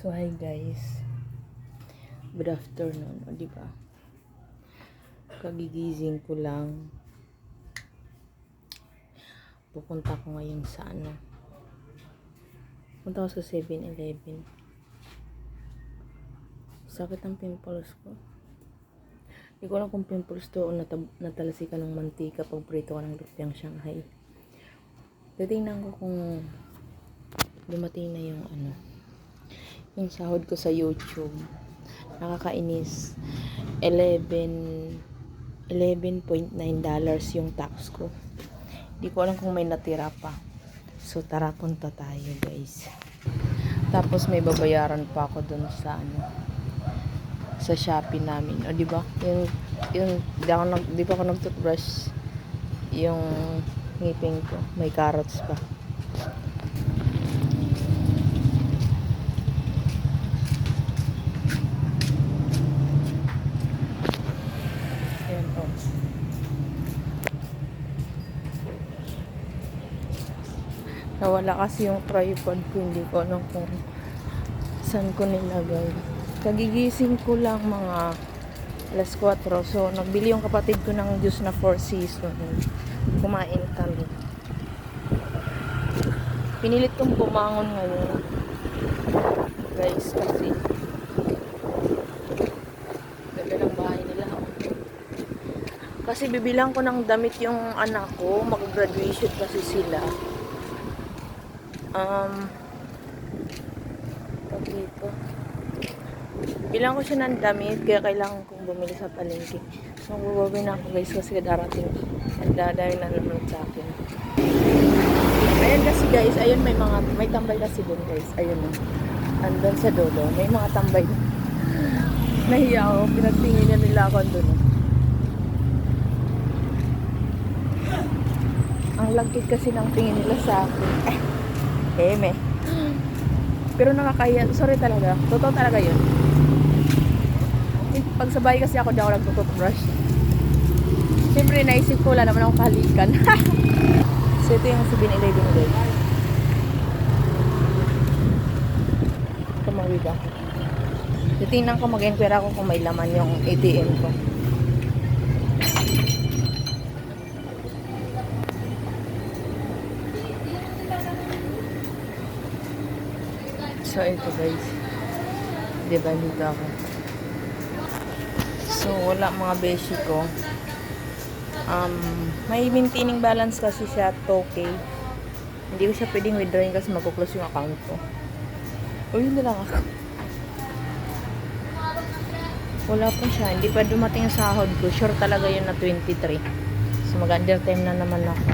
So, hi guys. Good afternoon, o di ba? Kagigising ko lang. Pupunta ko ngayon sa ano. Punta ko sa 7-Eleven. Sakit ang pimples ko. Hindi ko alam kung pimples to o natab- natalasikan ng mantika pag prito ka ng lumpiang Shanghai. Titingnan ko kung dumating na yung ano, yung sahod ko sa YouTube. Nakakainis. 11 11.9 dollars yung tax ko. Hindi ko alam kung may natira pa. So tara punta tayo, guys. Tapos may babayaran pa ako dun sa ano sa Shopee namin. O di ba? Yung yung di ako nag, di pa ako nag-toothbrush yung ngipin ko. May carrots pa. Ayan po. Nawala kasi yung tripod ko. Hindi ko alam kung saan ko nilagay. Kagigising ko lang mga alas 4. So, nagbili yung kapatid ko ng juice na 4 season. Kumain kami. Pinilit kong bumangon ngayon. Guys, kasi ganda ng bahay nila. Kasi bibilang ko ng damit yung anak ko. Mag-graduation kasi sila. Um, tawag dito. Bilang ko siya ng damit, kaya kailangan kong bumili sa palengke. So, magbabay na ako guys kasi darating. Ang dadami na naman sa akin. Ayan kasi guys, ayun may mga, may tambay kasi dun guys. Ayun o. Andun sa dulo, may mga tambay. Nahiya ako, pinagtingin na nila ako dun. oh. Ang lagkit kasi ng tingin nila sa akin. Eh, eme. Pero nakakahiya. Sorry talaga. Totoo talaga yun. Pag sabay kasi ako, di ako nagtututbrush. Siyempre, naisip ko, wala naman akong kahalikan. so, ito yung 7-Eleven guys. Tumawid ako. Titingnan ko, mag-enquire ako kung may laman yung ATM ko. So, guys. Diba, dito ako. So, wala mga beshi ko. Um, may maintaining balance kasi siya, 2K. Hindi ko siya pwedeng withdrawing kasi magkuklose yung account ko. Yun na lang ako. Wala pa siya. Hindi pa dumating yung sahod ko. Sure talaga yun na 23. So, mag-undertime na naman ako.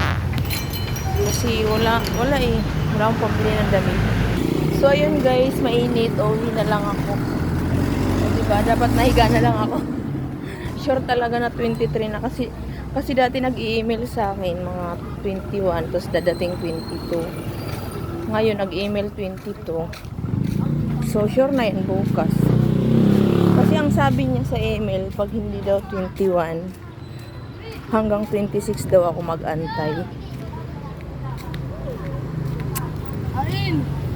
Kasi wala, wala eh. Wala akong pambili ng damit. So, ayun guys, mainit. Uwi na lang ako. O, diba? Dapat nahiga na lang ako. Sure talaga na 23 na kasi kasi dati nag-email sa akin mga 21 tapos dadating 22. Ngayon nag-email 22. So, sure na yan bukas. Kasi ang sabi niya sa email, pag hindi daw 21, hanggang 26 daw ako mag-antay. Alin?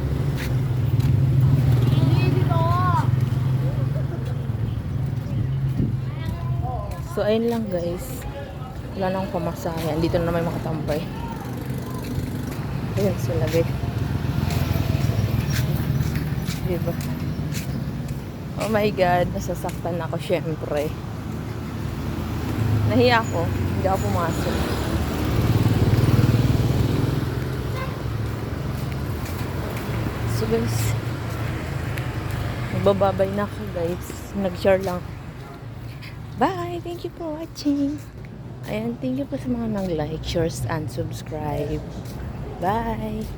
So, ayun lang guys. Wala na akong pamasahe. Dito na naman makatambay. Ayun sila guys. Diba? Oh my God. Nasasaktan ako syempre. Nahiya ako. Hindi ako pumasok. So guys. Magbababay na ako guys. Nag-share lang ako. Bye! Thank you for watching. Ayan, thank you po sa mga nag-like, shares, and subscribe. Bye!